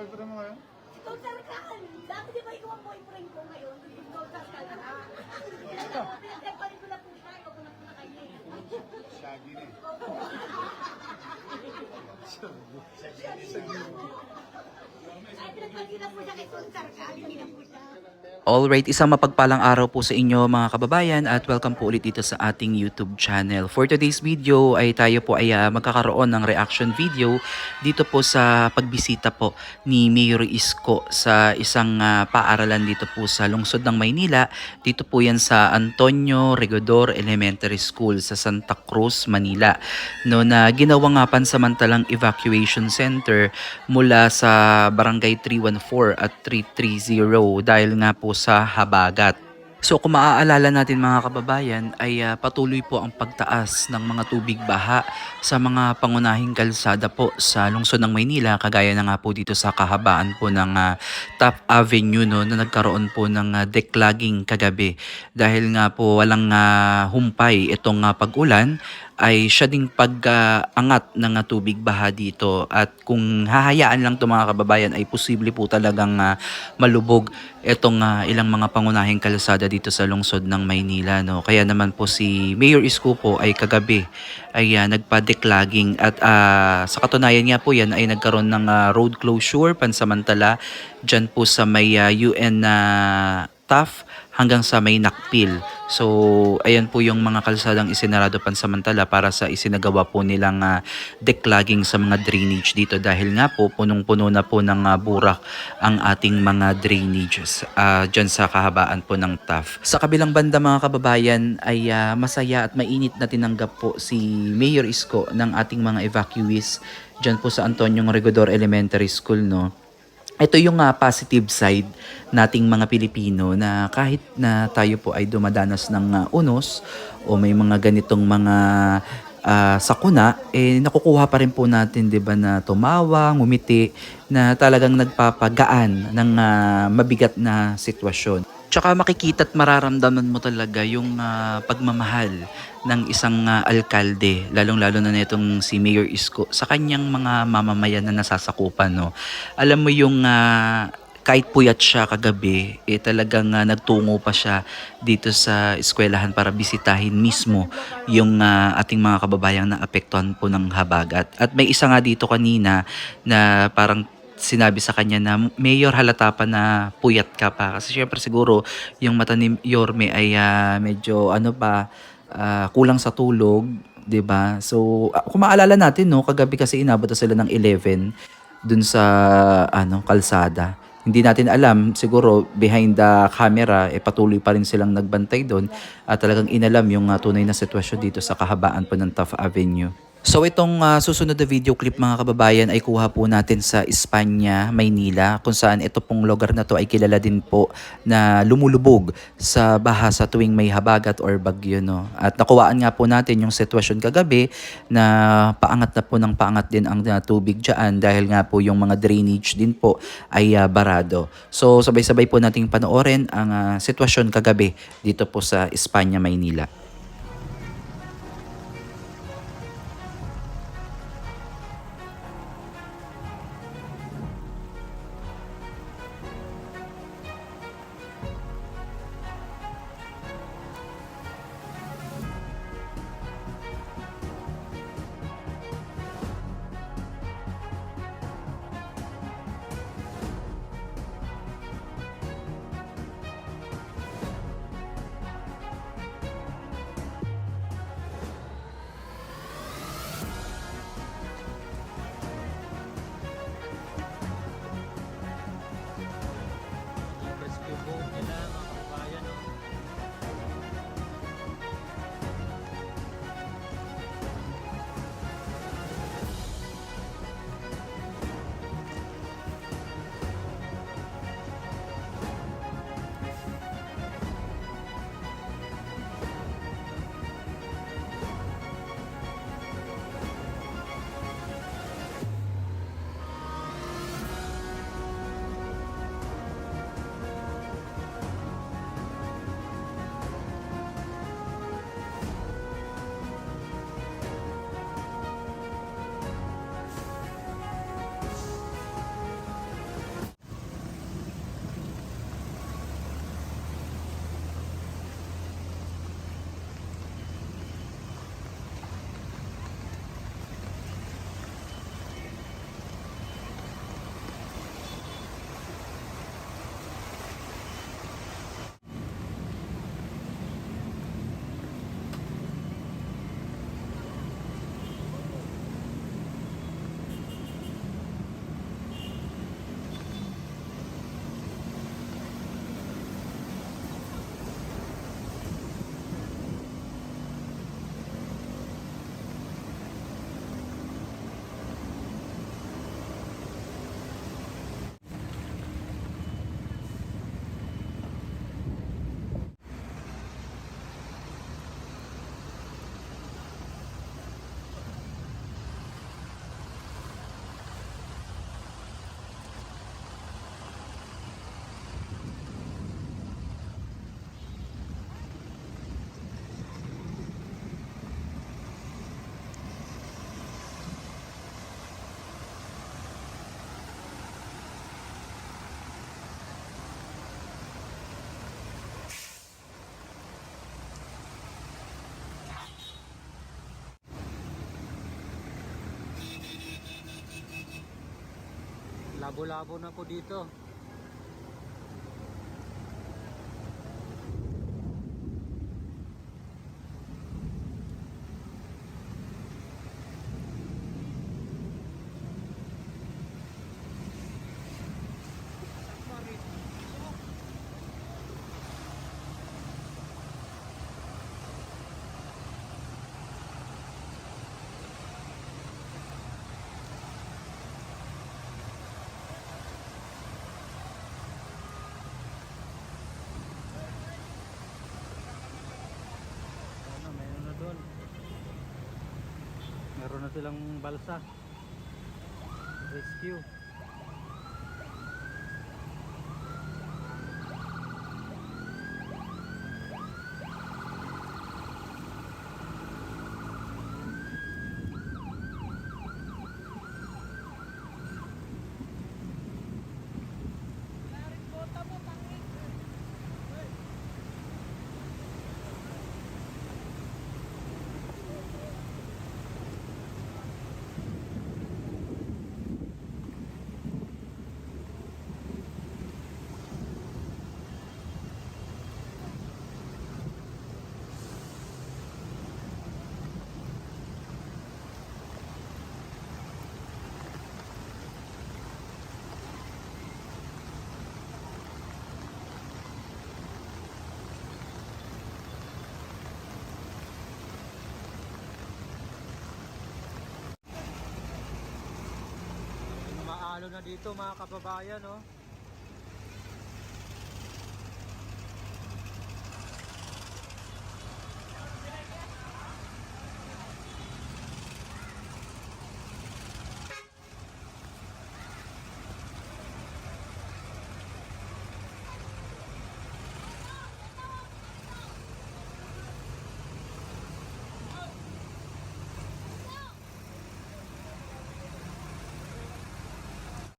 boyfriend mo ngayon? Ikaw talaga. Dati di ba ikaw ang boyfriend ko ngayon? Ikaw talaga. Pinagpalit ko na po siya. Ikaw ko na po na kanya eh. Shaggy na eh. Ay, pinagpalit ko na po siya kay Sultar ka. Hindi na po siya. Alright, isang mapagpalang araw po sa inyo mga kababayan at welcome po ulit dito sa ating YouTube channel. For today's video ay tayo po ay ah, magkakaroon ng reaction video dito po sa pagbisita po ni Mayor Isko sa isang ah, paaralan dito po sa lungsod ng Maynila. Dito po yan sa Antonio Regodor Elementary School sa Santa Cruz, Manila. No, na ginawa nga pansamantalang evacuation center mula sa Barangay 314 at 330 dahil nga po sa habagat. So kung maaalala natin mga kababayan ay ah, patuloy po ang pagtaas ng mga tubig baha sa mga pangunahing kalsada po sa lungsod ng Maynila kagaya na nga po dito sa kahabaan po ng ah, Top Avenue no na nagkaroon po ng ah, declogging kagabi dahil nga po walang ah, humpay itong ah, pag-ulan ay siya ding pag-angat ng ah, tubig baha dito. At kung hahayaan lang to mga kababayan ay posible po talagang ah, malubog itong ah, ilang mga pangunahing kalsada dito sa lungsod ng Maynila no? Kaya naman po si Mayor Isko po ay kagabi ay ah, nagpa-declogging. At ah, sa katunayan nga po yan ay nagkaroon ng ah, road closure. Pansamantala dyan po sa may ah, UN na TAF hanggang sa may Nakpil. So, ayan po yung mga kalsadang isinarado pansamantala para sa isinagawa po nilang ah, declogging sa mga drainage dito dahil nga po punong-puno na po ng ah, burak ang ating mga drainages uh, dyan sa kahabaan po ng TAF. Sa kabilang banda mga kababayan ay ah, masaya at mainit na tinanggap po si Mayor Isko ng ating mga evacuees dyan po sa Antonio Regodor Elementary School no ito yung ah, positive side nating mga Pilipino na kahit na tayo po ay dumadanas ng ah, unos o may mga ganitong mga ah, sakuna, eh nakukuha pa rin po natin 'di ba na tumawa, ngumiti na talagang nagpapagaan ng ah, mabigat na sitwasyon. Tsaka makikita at mararamdaman mo talaga yung ah, pagmamahal ng isang ah, alkalde, lalong-lalo na nitong si Mayor Isko, sa kanyang mga mamamayan na nasasakupan. No? Alam mo yung ah, kahit puyat siya kagabi, eh talagang ah, nagtungo pa siya dito sa eskwelahan para bisitahin mismo yung ah, ating mga kababayang na apektuhan po ng habagat. At may isa nga dito kanina na parang sinabi sa kanya na Mayor halata pa na puyat ka pa kasi syempre siguro yung mata ni Yorme ay ah, medyo ano pa ah, kulang sa tulog 'di ba? So ah, kung maalala natin no kagabi kasi inabot na sila ng 11 dun sa ano kalsada. Hindi natin alam siguro behind the camera eh patuloy pa rin silang nagbantay doon at talagang inalam yung ah, tunay na sitwasyon dito sa kahabaan po ng Taft Avenue So itong ah, susunod na video clip mga kababayan ay kuha po natin sa Espanya, Maynila kung saan ito pong lugar na to ay kilala din po na lumulubog sa baha sa tuwing may habagat or bagyo. No? At nakuwaan nga po natin yung sitwasyon kagabi na paangat na po ng paangat din ang ah, tubig dyan dahil nga po yung mga drainage din po ay ah, barado. So sabay-sabay po nating panoorin ang ah, sitwasyon kagabi dito po sa Espanya, Maynila. Labo-labo na po dito. Ano, mayroon na doon. Meron na silang balsa. Rescue. Maalo na dito mga kababayan, oh.